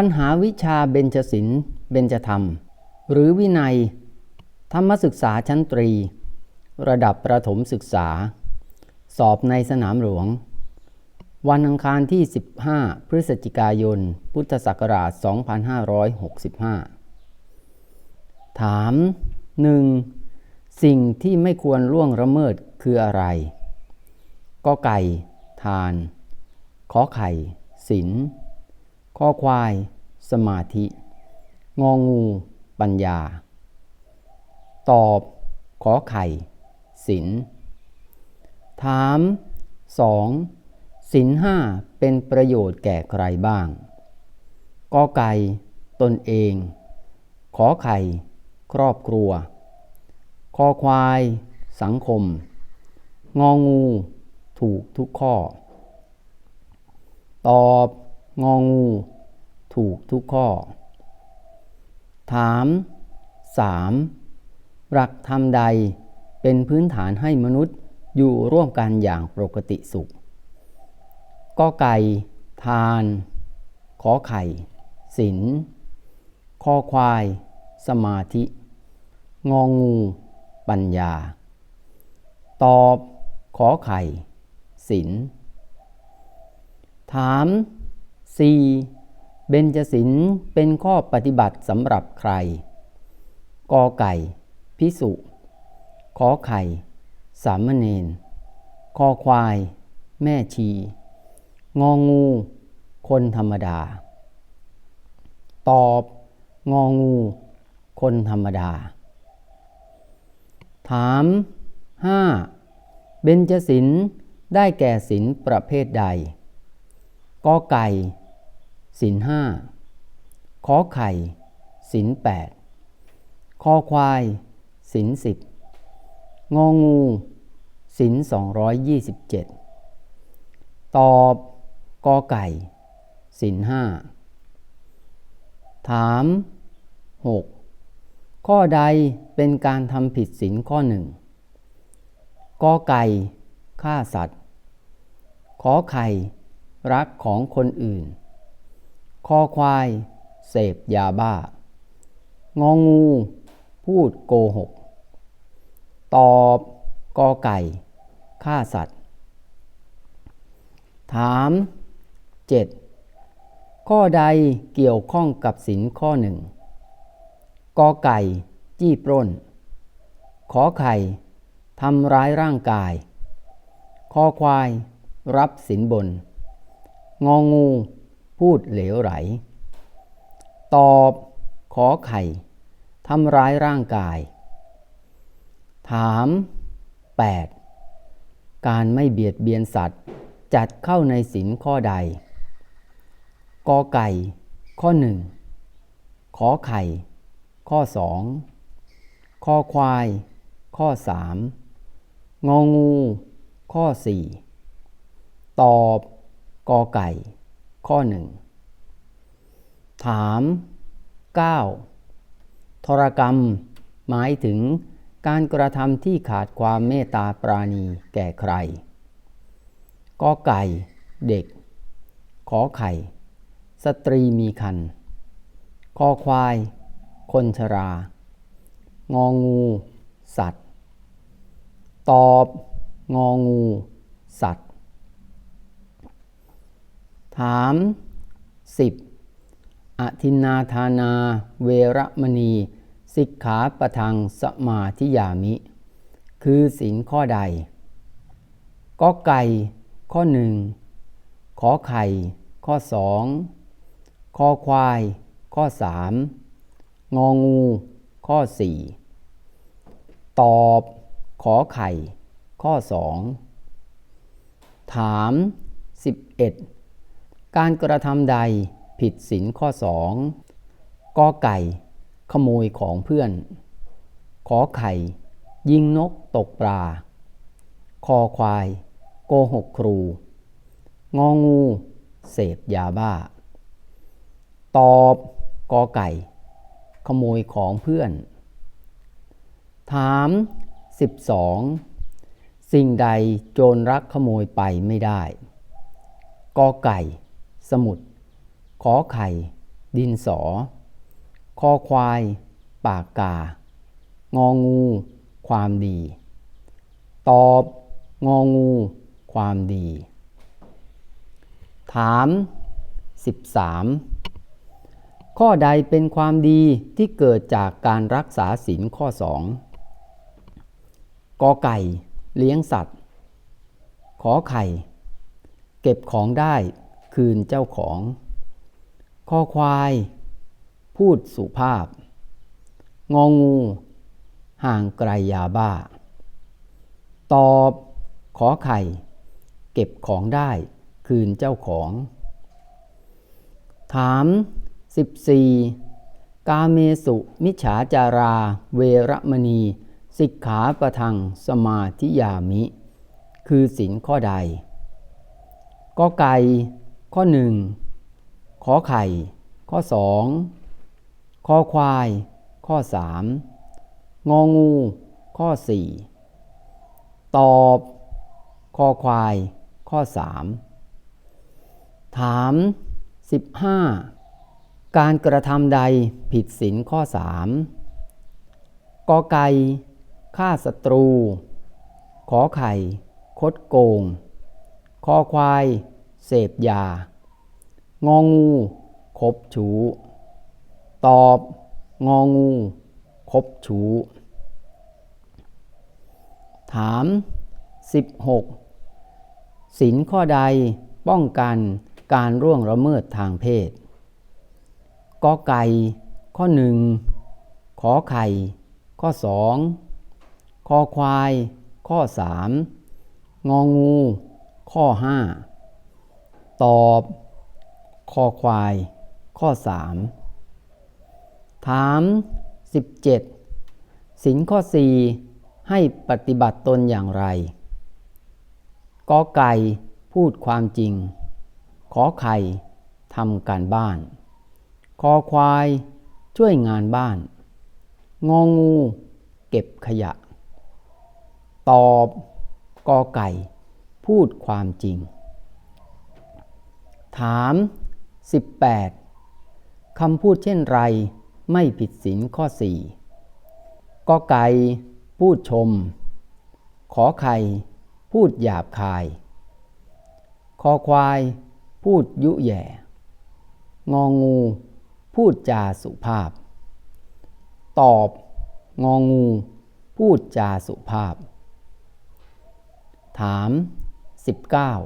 ปัญหาวิชาเบญจศิลป์เบญจธรรม หรือวินัย ธรรมศึกษาชั้นตรี ระดับประถมศึกษา สอบในสนามหลวง วันอังคารที่ 15 พฤศจิกายน พุทธศักราช 2565 ถาม 1. สิ่งที่ไม่ควรล่วงละเมิดคืออะไรก็ไก่ ทาน ขอไข่ศีล ข้อควาย สมาธิ งองู ปัญญา ตอบ ขอไข่ศีลถาม 2. ศีลห้าเป็นประโยชน์แก่ใครบ้างกอไก่ตนเอง ขอไข่ ครอบครัว คอควาย สังคม งองู ถูกทุกข้อ ตอบ งองู ถูกทุกข้อ ถาม 3. หลักธรรมใดเป็นพื้นฐานให้มนุษย์อยู่ร่วมกันอย่างปกติสุขก็ไก่ ทาน ขอไข่ศีลคอควาย สมาธิ งองู ปัญญา ตอบ ขอไข่ศีลถาม 4. เบญจศีลเป็นข้อปฏิบัติสำหรับใคร กอไก่ พิสุ ขอไข่ สามเณรคอควาย แม่ชี งองู คนธรรมดา ตอบ งองู คนธรรมดา ถาม 5. เบญจศีลได้แก่ศีลประเภทใดกอไก่ ศีลห้าขอไข่ศีลแปดคอควายศีลสิบงองูศีลสองร้อยยี่สิบเจ็ดตอบกอไก่ศีลห้าถามหกข้อใดเป็นการทำผิดศีลข้อหนึ่งกอไก่ฆ่าสัตว์ ขอไข่รักของคนอื่น คอควาย เสพยาบ้า งองู พูดโกหก ตอบกอไก่ ฆ่าสัตว์ ถาม 7. ข้อใดเกี่ยวข้องกับศินข้อหนึ่งกอไก่ จี้ปล้น ขอไข่ทำร้ายร่างกาย คอควาย รับสินบน งองู พูดเหลวไหล ตอบขอไข่ทำร้ายร่างกาย ถาม 8. การไม่เบียดเบียนสัตว์จัดเข้าในศินข้อใด กอไก่ ข้อหนึ่งขอไข่ ข้อสองข้อควาย ข้อสามงองู ข้อสี่ตอบ กอไก่ ข้อหนึ่งถาม 9. ทรกรรม หมายถึงการกระทำที่ขาดความเมตตาปราณีแก่ใครกอไก่ เด็ก ขอไข่ สตรีมีคันคอควาย คนชรา งองู สัตว์ ตอบ งองู สัตว์ ถาม 10. อธินาธานาเวรมณี สิกขาประทังสมาธิยามิ คือศีลข้อใดก็ไก่ข้อหนึ่งขอไข่ ข้อสองคอควาย ข้อสามงองู ข้อสี่ตอบ ขอไข่ ข้อสองถาม11 การกระทำใดผิดศีลข้อสองกอไก่ ขโมยของเพื่อน ขอไข่ ยิงนกตกปลา คอควาย โกหกครู งองู เสพยาบ้า ตอบกอไก่ ขโมยของเพื่อน ถาม 12 สิ่งใดโจรรักขโมยไปไม่ได้กอไก่ สมุด ขอไข่ ดินสอ คอควาย ปากกา งองู ความดี ตอบ งองู ความดี ถาม 13 ข้อใดเป็นความดีที่เกิดจากการรักษาศีลข้อ2กอไก่ เลี้ยงสัตว์ ขอไข่ เก็บของได้ คืนเจ้าของ คอควาย พูดสุภาพ งองู ห่างไกลยาบ้า ตอบขอไข่ เก็บของได้คืนเจ้าของ ถาม 14 กาเมสุมิฉาจาราเวรมณี สิกขาประทังสมาธิยามิ คือสินข้อใดก็ไก่ ข้อหนึ่งขอไข่ ข้อสองคอควาย ข้อสามงองู ข้อสี่ตอบ คอควาย ข้อสามถามสิบห้าการกระทำใดผิดศีลข้อสามกอไก่ฆ่าศัตรู ขอไข่ คดโกง คอควาย เสพยา งองูคบชูตอบ งองูคบชูถาม 16สินข้อใดป้องกันการร่วงละเมิดทางเพศกอไก่ข้อหนึ่งขอไข่ ข้อสองคอควาย ข้อสามงองู ข้อห้า ตอบคอควาย ข้อสามถาม 17 สินข้อสี่ให้ปฏิบัติตนอย่างไรกอไก่พูดความจริง ขอไข่ทำการบ้าน คอควายช่วยงานบ้าน งองูเก็บขยะ ตอบกอไก่ พูดความจริง ถาม 18 คำพูดเช่นไรไม่ผิดศีลข้อสี่กอไก่พูดชม ขอไข่พูดหยาบคาย คอควาย พูดยุแย่ งองู พูดจาสุภาพ ตอบ งองู พูดจาสุภาพ ถาม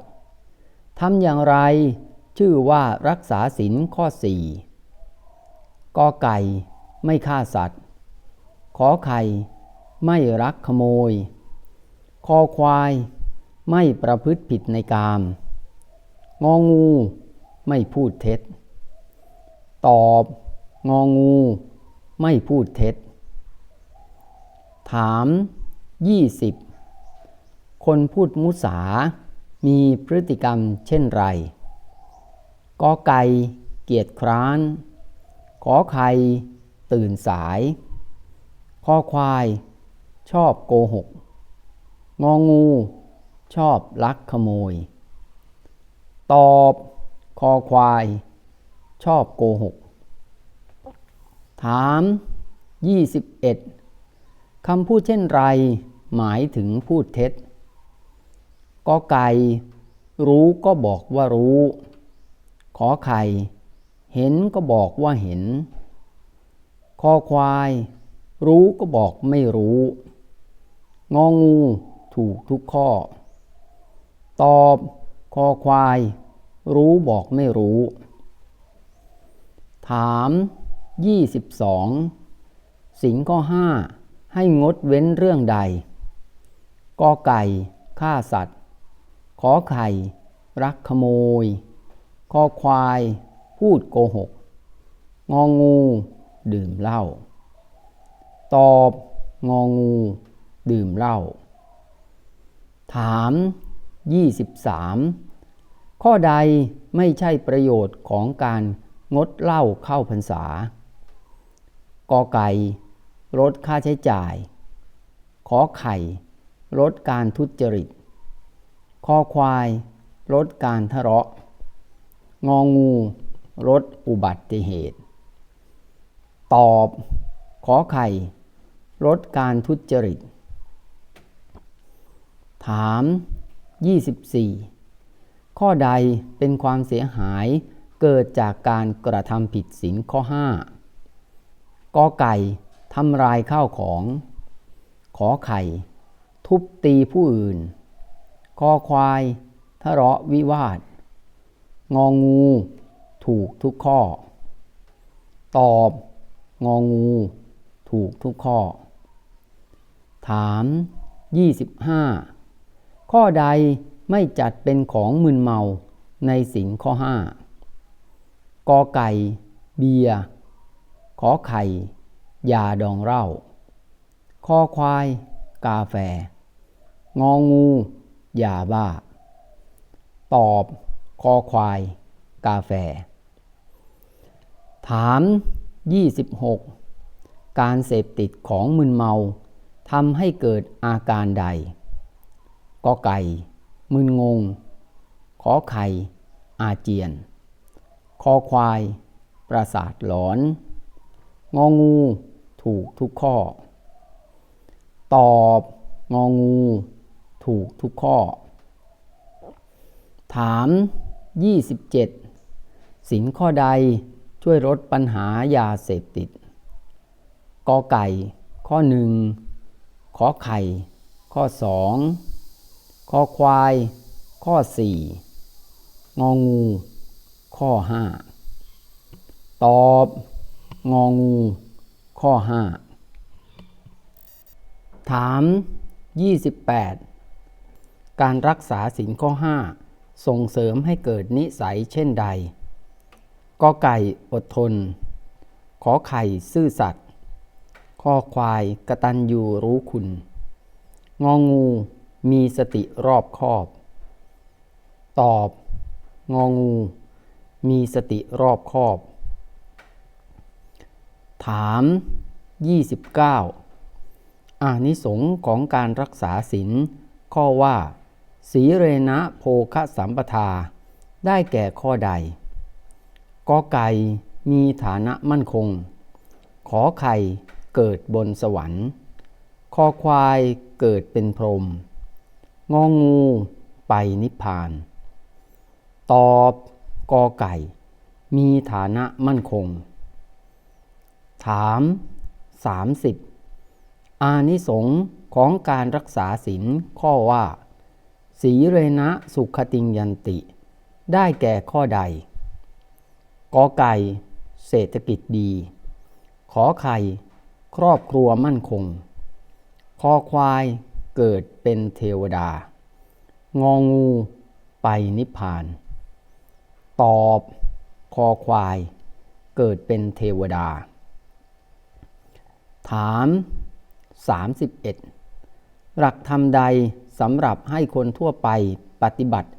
19ทำอย่างไร ชื่อว่ารักษาศีลข้อสี่กอไก่ไม่ฆ่าสัตว์ ขอไข่ไม่รักขโมย คอควายไม่ประพฤติผิดในกาม งองูไม่พูดเท็จ ตอบงองูไม่พูดเท็จ ถาม 20 คนพูดมุสา มีพฤติกรรมเช่นไร กอไก่เกียรติคร้านขอไข่ตื่นสายคอควาย ชอบโกหก งองู ชอบลักขโมย ตอบคอควาย ชอบโกหก ถาม 21คำพูดเช่นไร หมายถึงพูดเท็จกอไก่รู้ก็บอกว่ารู้ ขอไข่ เห็นก็บอกว่าเห็น คอควาย รู้ก็บอกไม่รู้ งองูถูกทุกข้อ ตอบ คอควาย รู้บอกไม่รู้ ถาม 22 สิงข้อห้าให้งดเว้นเรื่องใดกอไก่ฆ่าสัตว์ ขอไข่ รักขโมย คอควายพูดโกหก งองู ดื่มเหล้า ตอบงองู ดื่มเหล้า ถาม 23 ข้อใดไม่ใช่ประโยชน์ของการงดเหล้าเข้าพรรษากอไก่ลดค่าใช้จ่าย ขอไข่ลดการทุจริต คอควายลดการทะเลาะ งองูลดอุบัติเหตุ ตอบขอไข่ลดการทุจริต ถาม 24 ข้อใดเป็นความเสียหายเกิดจากการกระทำผิดศีลข้อ 5กอไก่ทำลายข้าวของ ขอไข่ ทุบตีผู้อื่นคอควายทะเลาะวิวาท งองู ถูกทุกข้อ ตอบ งองู ถูกทุกข้อ ถาม 25 ข้อใดไม่จัดเป็นของมึนเมาในสินข้อ 5 กอไก่ เบียร์ขอไข่ ยาดองเหล้าคอควาย กาแฟ งองู ยาบ้า ตอบ คอควาย กาแฟ ถาม 26 การเสพติดของมึนเมาทำให้เกิดอาการใดกอไก่ มึนงง ขอไข่ อาเจียน คอควาย ประสาทหลอน งองู ถูกทุกข้อ ตอบ งองู ถูกทุกข้อ ถาม 27สินข้อใดช่วยลดปัญหายาเสพติด กอไก่ ข้อหนึ่งขอไข่ ข้อสองคอควาย ข้อสี่งองู ข้อห้าตอบ งองู ข้อห้าถาม 28 การรักษาศีลข้อ 5 ส่งเสริมให้เกิดนิสัยเช่นใดกอไก่อดทน ขอไข่ซื่อสัตย์ข้อควายกระตัญญูรู้คุณ งองูมีสติรอบคอบ ตอบ งองู มีสติรอบคอบ ถาม 29อานิสงส์ของการรักษาศีลข้อว่า สีเรนะโภคสัมปทา ได้แก่ข้อใดกอไก่มีฐานะมั่นคง ขอไข่เกิดบนสวรรค์ คอควายเกิดเป็นพรหมงองูไปนิพพาน ตอบกอไก่ มีฐานะมั่นคง ถาม30อานิสงส์ของการรักษาศีลข้อว่า สีเรนะสุขติงยันติ ได้แก่ข้อใดกอไก่ เศรษฐกิจดี ขอไข่ ครอบครัวมั่นคง คอควายเกิดเป็นเทวดา งองู ไปนิพพาน ตอบ คอควาย เกิดเป็นเทวดา ถาม 31 หลักธรรมใด สำหรับให้คนทั่วไปปฏิบัติ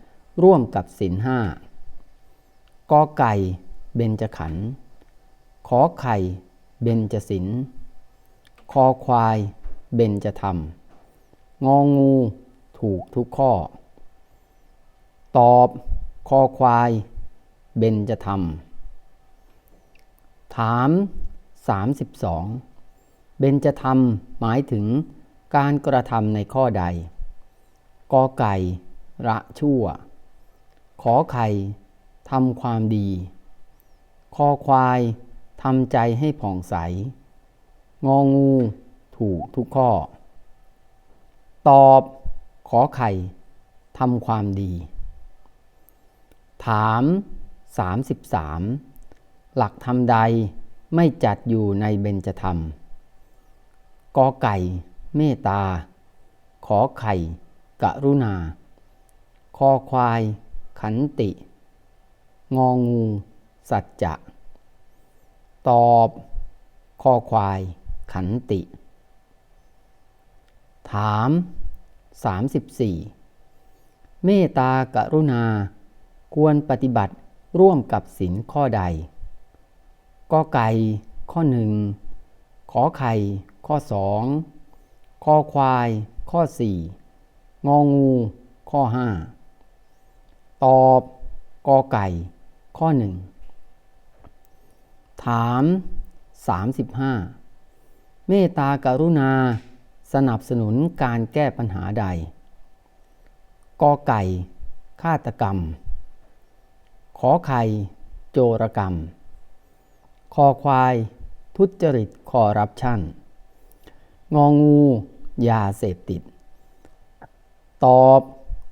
ร่วมกับศีลห้ากอไก่เบญจขันธ์ขอไข่เบญจศิลคอควายเบญจธรรม งองูถูกทุกข้อ ตอบคอควายเบญจธรรม ถาม 32 เบญจธรรมหมายถึงการกระทำในข้อใด กอไก่ ระชั่ว ขอไข่ทำความดี คอควายทำใจให้ผ่องใส งองูถูกทุกข้อ ตอบขอไข่ทำความดี ถาม 33 หลักธรรมใดไม่จัดอยู่ในเบญจธรรม กอไก่ เมตตา ขอไข่ กรุณา คอควาย ขันติ งองู สัจจะ ตอบ คอควาย ขันติ ถาม 34 เมตตากรุณา ควรปฏิบัติร่วมกับศีลข้อใดก็ไก่ข้อหนึ่งขอไข่ ข้อสองคอควาย ข้อสี่ งองูข้อห้าตอบกอไก่ข้อหนึ่งถาม 35 เมตตากรุณาสนับสนุนการแก้ปัญหาใด กอไก่ ฆาตกรรม ขอไข่ โจรกรรม คอควาย ทุจริตคอร์รัปชัน งองู ยาเสพติด ตอบ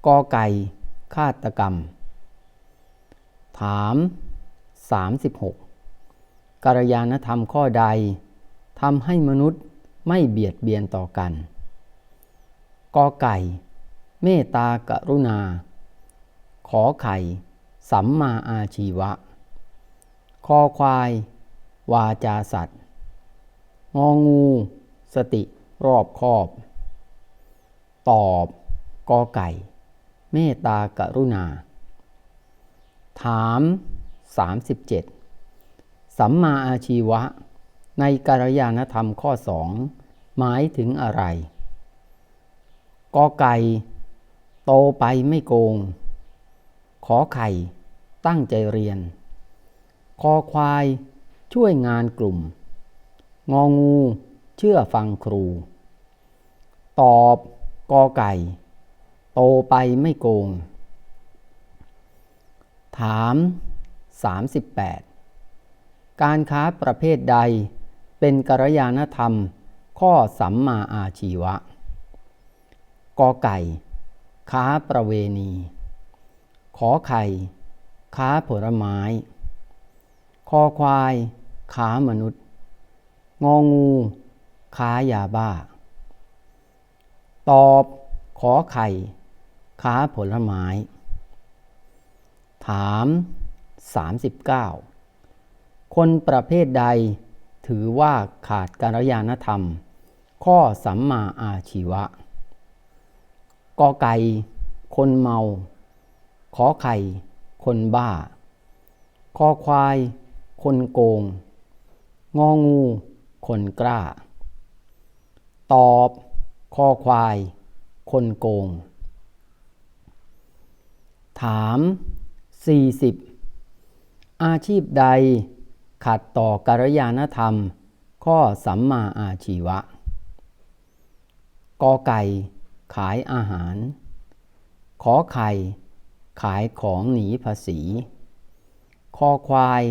กอไก่ฆาตกรรม ถาม 36กัลยาณธรรมข้อใดทำให้มนุษย์ไม่เบียดเบียนต่อกันกอไก่ เมตตากรุณา ขอไข่ สัมมาอาชีวะ คอควาย วาจาสัตว์ งองู สติรอบคอบ ตอบ กอไก่ เมตตากรุณา ถาม 37 สัมมาอาชีวะ ในกัลยาณธรรมข้อสองหมายถึงอะไร กอไก่ โตไปไม่โกง ขอไข่ ตั้งใจเรียน คอควาย ช่วยงานกลุ่ม งองู เชื่อฟังครู ตอบกอไก่ โตไปไม่โกง ถาม 38 การค้าประเภทใดเป็นกัลยาณธรรม ข้อสัมมาอาชีวะ กอไก่ ค้าประเวณี ขอไข่ ค้าผลไม้ คอควาย ค้ามนุษย์ งองู ค้ายาบ้า ตอบขอไข่ ค้าผลไม้ ถาม 39 คนประเภทใดถือว่าขาดการยานธรรม ข้อสัมมาอาชีวะกอไก่ คนเมา ขอไข่ คนบ้า คอควาย คนโกง งองู คนกล้า ตอบ คอควาย คนโกง ถาม 40 อาชีพใดขัดต่อกัลยาณธรรม ข้อสัมมาอาชีวะ กอไก่ ขายอาหาร ขอไข่ ขายของหนีภาษี คอควาย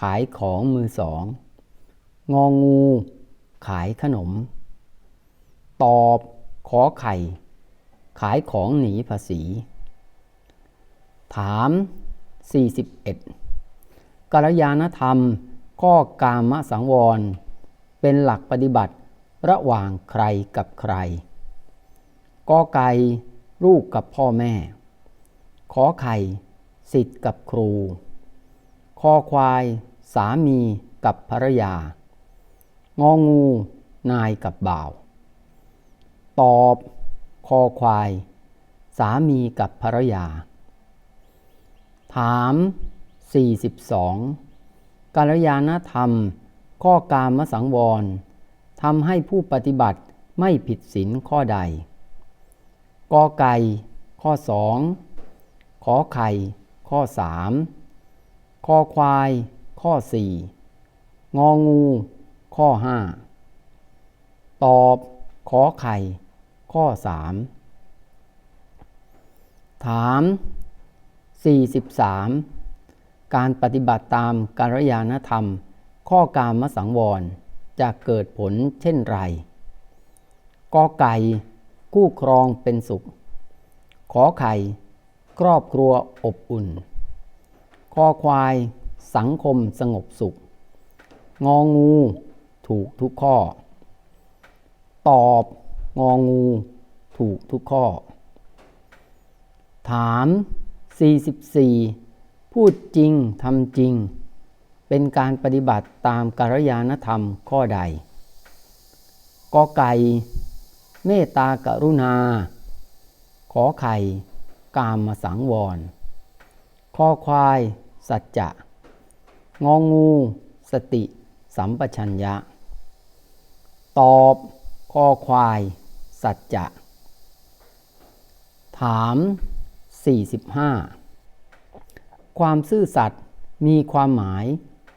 ขายของมือสอง งองู ขายขนม ตอบ ขอไข่ ขายของหนีภาษี ถาม 41กัลยาณธรรมข้อกามสังวร เป็นหลักปฏิบัติระหว่างใครกับใครกอไก่ลูกกับพ่อแม่ ขอไข่สิทธิ์กับครู คอควาย สามีกับภรรยา งองู นายกับบ่าว ตอบ คอควาย สามีกับภรรยา ถาม 42 กาลยานธรรม ข้อการมสังวรทำให้ผู้ปฏิบัติไม่ผิดศีลข้อใด กอไก่ ข้อสองขอไข่ ข้อสามคอควาย ข้อสี่งองู ข้อห้าตอบ ขอไข่ ข้อสามถาม 43 การปฏิบัติตามการยานธรรม ข้อการมสังวรจะเกิดผลเช่นไรกอไก่ คู่ครองเป็นสุข ขอไข่ ครอบครัวอบอุ่น คอควาย สังคมสงบสุข งองู ถูกทุกข้อ ตอบ งองู ถูกทุกข้อ ถาม 44 พูดจริงทำจริง เป็นการปฏิบัติตามกาลยานธรรมข้อใดกอไก่เมตตากรุณา ขอไข่ กามมาสังวรคอควาย สัจจะ งองู สติ สัมปชัญญะ ตอบคอควาย สัจจะ ถาม 45 ความซื่อสัตย์มีความหมาย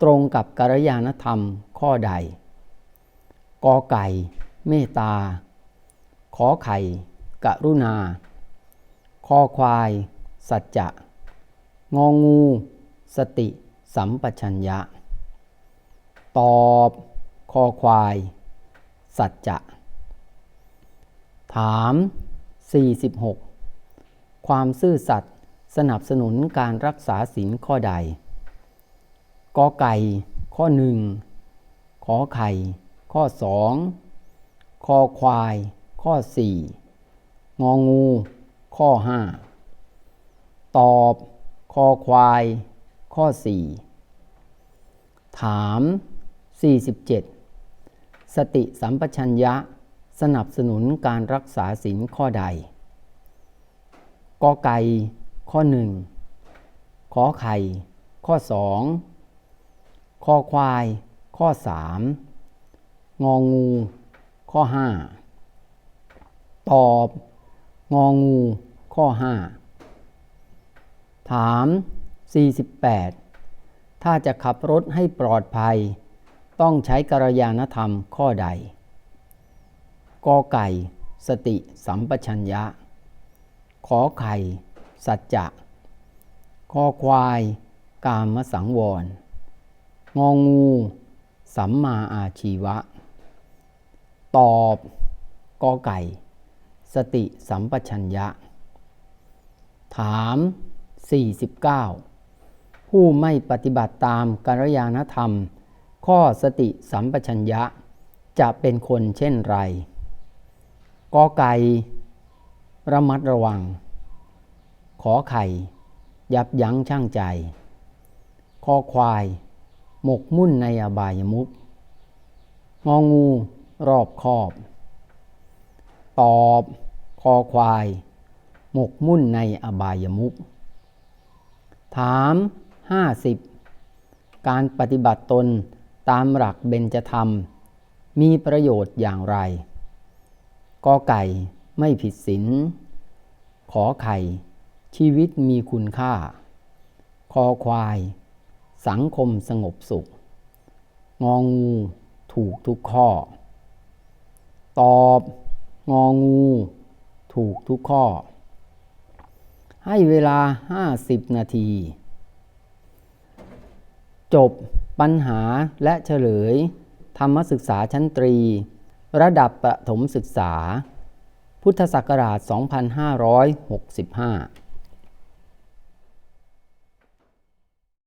ตรงกับกัลยาณธรรมข้อใด กอไก่ เมตตา ขอไข่ กรุณา คอควาย สัจจะ งองู สติ สัมปชัญญะ ตอบ คอควาย สัจจะ ถาม 46 ความซื่อสัตย์สนับสนุนการรักษาศีลข้อใดกอไก่ข้อหนึ่งขอไข่ ข้อสองคอควาย ข้อสี่งองู ข้อห้าตอบ คอควาย ข้อสี่ถาม 47 สติสัมปชัญญะ สนับสนุนการรักษาศีลข้อใด กอไก่ข้อหนึ่งขอไข่ ข้อสองคอควาย ข้อสามงองู ข้อห้าตอบ งองู ข้อห้าถาม 48 ถ้าจะขับรถให้ปลอดภัย ต้องใช้กัลยาณธรรมข้อใดกอไก่ สติสัมปชัญญะ ขอไข่ สัจจะคอควาย กามสังวร งองู สัมมาอาชีวะ ตอบกอไก่ สติสัมปชัญญะ ถาม 49 ผู้ไม่ปฏิบัติตามกัลยาณธรรม ข้อสติสัมปชัญญะจะเป็นคนเช่นไรกอไก่ ระมัดระวัง ขอไข่ ยับยั้งชั่งใจ คอควาย หมกมุ่นในอบายมุขงองู รอบคอบ ตอบ คอควาย หมกมุ่นในอบายมุขถาม50การปฏิบัติตนตามหลักเบญจธรรม มีประโยชน์อย่างไรกอไก่ ไม่ผิดศีลขอไข่ ชีวิตมีคุณค่า คอควาย สังคมสงบสุข งองูถูกทุกข้อ ตอบ งองู ถูกทุกข้อ ให้เวลา 50 นาที จบปัญหาและเฉลย ธรรมศึกษาชั้นตรี ระดับประถมศึกษา พุทธศักราช 2565